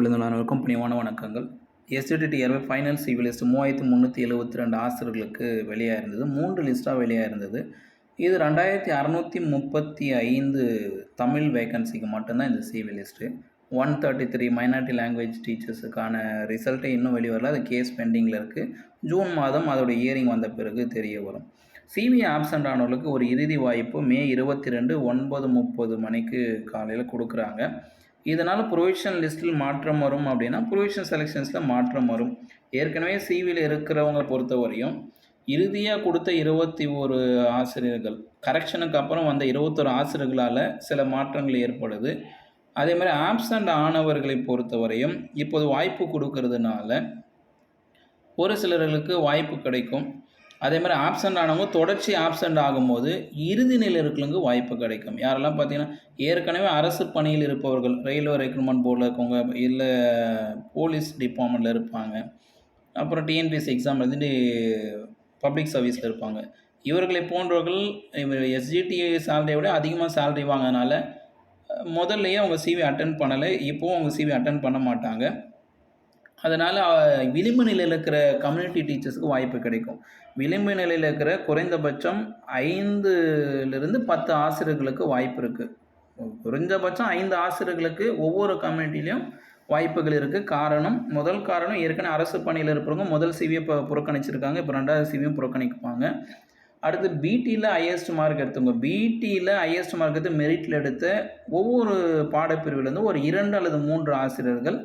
விழுந்துள்ள அனைவருக்கும் பணிவான வணக்கங்கள். STD TRB final CV list மூவாயிரத்து முந்நூற்றி எழுபத்தி ரெண்டு ஆசிரியர்களுக்கு வெளியாக இருந்தது. மூன்று லிஸ்ட்டாக வெளியாக இருந்தது. இது ரெண்டாயிரத்தி அறநூற்றி முப்பத்தி ஐந்து தமிழ் வேகன்சிக்கு மட்டும்தான் இந்த CV list one thirty three minority language டீச்சர்ஸுக்கான ரிசல்ட்டே இன்னும் வெளிவரல. அது கேஸ் பெண்டிங்கில் இருக்குது ஜூன் மாதம் அதோட இயரிங் வந்த பிறகு தெரிய வரும். சிவி ஆப்சண்ட் ஆனவர்களுக்கு ஒரு இறுதி வாய்ப்பு மே இருபத்தி ரெண்டு ஒன்பது முப்பது மணிக்கு காலையில் கொடுக்குறாங்க. இதனால் ப்ரொவிஷன் லிஸ்ட்டில் மாற்றம் வரும் அப்படின்னா ப்ரொவிஷன் செலெக்ஷன்ஸில் மாற்றம் வரும். ஏற்கனவே சிவியில் இருக்கிறவங்க பொறுத்தவரையும் இறுதியாக கொடுத்த இருபத்தி ஒரு ஆசிரியர்கள் கரெக்ஷனுக்கு அப்புறம் வந்த இருபத்தொரு ஆசிரியர்களால் சில மாற்றங்கள் ஏற்படுது. அதே மாதிரி ஆப்சண்ட் ஆனவர்களை பொறுத்தவரையும் இப்போது வாய்ப்பு கொடுக்கறதுனால ஒரு சிலர்களுக்கு வாய்ப்பு கிடைக்கும். அதே மாதிரி ஆப்சண்ட் ஆனவங்க தொடர்ச்சி ஆப்சண்ட் ஆகும்போது இறுதி நிலையர்களுக்கு வாய்ப்பு கிடைக்கும். யாரெல்லாம் பார்த்தீங்கன்னா ஏற்கனவே அரசு பணியில் இருப்பவர்கள் ரயில்வே ரெக்ரூட்மெண்ட் போர்டில் இருக்கவங்க இல்லை போலீஸ் டிபார்ட்மெண்ட்டில் இருப்பாங்க. அப்புறம் டிஎன்பிஎஸ்சி எக்ஸாம் எழுதிட்டு பப்ளிக் சர்வீஸில் இருப்பாங்க. இவர்களை போன்றவர்கள் எஸ்ஜிடி சேலரியை விட அதிகமாக சேலரி வாங்கினால முதல்லையே அவங்க சிவி அட்டன் பண்ணலை. இப்போவும் அவங்க சிவி அட்டன் பண்ண மாட்டாங்க. அதனால் விளிம்பு நிலையில் இருக்கிற கம்யூனிட்டி டீச்சர்ஸுக்கு வாய்ப்பு கிடைக்கும். விளிம்பு நிலையில் இருக்கிற குறைந்தபட்சம் ஐந்துலேருந்து பத்து ஆசிரியர்களுக்கு வாய்ப்பு இருக்குது குறைந்தபட்சம் ஐந்து ஆசிரியர்களுக்கு ஒவ்வொரு கம்யூனிட்டிலையும் வாய்ப்புகள் இருக்குது காரணம் முதல் காரணம் ஏற்கனவே அரசு பணியில் இருப்பவங்க முதல் சிவியை இப்போ புறக்கணிச்சிருக்காங்க. இப்போ ரெண்டாவது சிவியும் புறக்கணிப்பாங்க. அடுத்து பிடியில் ஹையஸ்ட் மார்க் எடுத்தவங்க பிடியில் ஹையஸ்ட் மார்க் எடுத்து மெரிட்டில் எடுத்த ஒவ்வொரு பாடப்பிரிவுலேருந்து ஒரு இரண்டு அல்லது மூன்று ஆசிரியர்கள்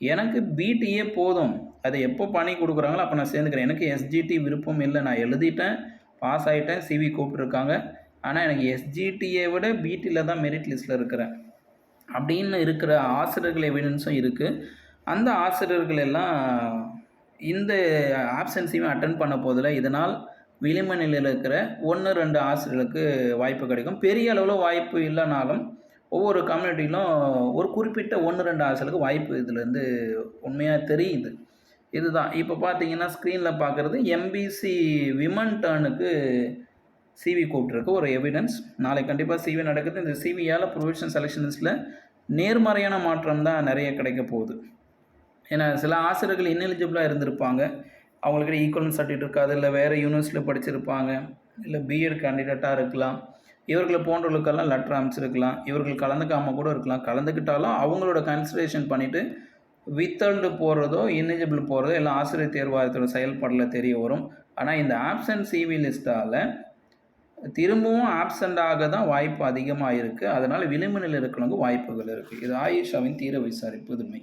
எனக்கு பிடிஏ போதும். அதை எப்போ பண்ணி கொடுக்குறாங்களோ அப்போ நான் சேர்ந்துக்கிறேன். எனக்கு எஸ்ஜிடி விருப்பம் இல்லை. நான் எழுதிட்டேன் பாஸ் ஆகிட்டேன் சிவி கூப்பிட்ருக்காங்க ஆனால் எனக்கு எஸ்ஜிடியை விட பிடியில் தான் மெரிட் லிஸ்ட்டில் இருக்கிறேன். அப்படின்னு இருக்கிற ஆசிரியர்கள் எவிடன்ஸும் இருக்குது அந்த ஆசிரியர்கள் எல்லாம் இந்த ஆப்சன்ஸையும் அட்டன் பண்ண போதில் இதனால் விளிம்பு நிலையில் இருக்கிற ஒன்று ரெண்டு ஆசிரியர்களுக்கு வாய்ப்பு கிடைக்கும். பெரிய அளவில் வாய்ப்பு இல்லைனாலும் ஒவ்வொரு கம்யூனிட்டியிலும் ஒரு குறிப்பிட்ட ஒன்று ரெண்டு ஆசலுக்கு வாய்ப்பு இதுலேருந்து உண்மையாக தெரியுது. இதுதான். இப்போ பார்த்தீங்கன்னா ஸ்க்ரீனில் பார்க்குறது எம்பிசி விமன் டேர்னுக்கு சிவி கூப்பிட்ருக்கு ஒரு எவிடன்ஸ் நாளைக்கு கண்டிப்பாக சிவி நடக்குது. இந்த சிவியால் ப்ரொவிஷன் செலெக்ஷன்ஸில் நேர்மறையான மாற்றம் தான் நிறைய கிடைக்க போகுது. ஏன்னா சில ஆசிரியர்கள் இன்எலிஜிபிளாக இருந்திருப்பாங்க. அவங்களுக்கிட்ட ஈக்குவலன் சர்டிஃபிகேட் இருக்காது இல்லை வேறு யூனிவர்சிட்டியில் படிச்சிருப்பாங்க. இல்லை பிஎட் கேண்டிடேட்டாக இருக்கலாம். இவர்களை போன்றவர்களுக்கெல்லாம் லெட்டர் அமைச்சிருக்கலாம் இவர்கள் கலந்துக்காமல் கூட இருக்கலாம். கலந்துக்கிட்டாலும் அவங்களோட கன்சிடரேஷன் பண்ணிவிட்டு வித்தல்டு போகிறதோ இன்எலிஜிபிள் போகிறதோ எல்லாம் ஆசிரியர் தேர்வாயத்தோட செயல்பாடில் தெரிய வரும். ஆனால் இந்த ஆப்சன்ட் சிவி லிஸ்ட்டால் திரும்பவும் ஆப்சண்ட் ஆக தான் வாய்ப்பு அதிகமாக இருக்குது அதனால் விளிம்பு நிலை இருக்கிறவங்க வாய்ப்புகள் இருக்குது இது ஆயிஷாவின் தீர விசாரிப்பு உரிமை.